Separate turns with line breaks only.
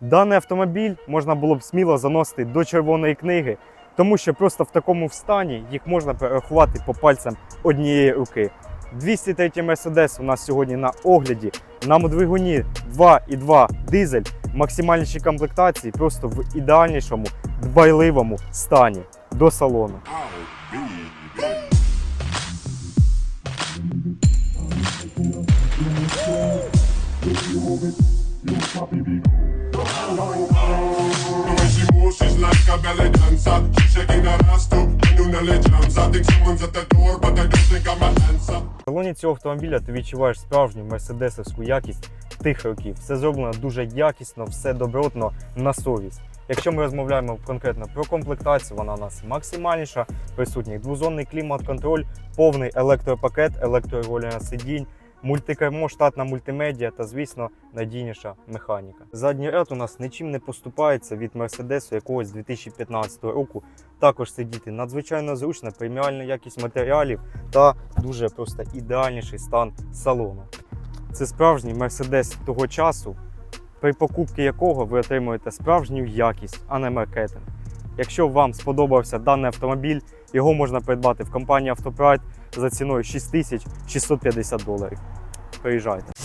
Даний автомобіль можна було б сміло заносити до червоної книги, тому що просто в такому стані їх можна перерахувати по пальцям однієї руки. 203 Mercedes у нас сьогодні на огляді. На двигуні 2.2 дизель, максимальніші комплектації, просто в ідеальнішому, дбайливому стані до салону.
Answer.
В салоні цього автомобіля ти відчуваєш справжню мерседесовську якість тих років. Все зроблено дуже якісно, все добротно на совість. Якщо ми розмовляємо конкретно про комплектацію, вона у нас максимальніша, присутній двозонний клімат-контроль, повний електропакет, електроролення сидінь, мультикермо, штатна мультимедіа та, звісно, надійніша механіка. Задній ряд у нас нічим не поступається від Мерседесу якогось 2015 року. Також сидіти надзвичайно зручно, преміальна якість матеріалів та дуже просто ідеальніший стан салону. Це справжній Мерседес того часу, при покупці якого ви отримуєте справжню якість, а не маркетинг. Якщо вам сподобався даний автомобіль, його можна придбати в компанії Автопрайд за ціною 6650 доларів. Приїжджайте.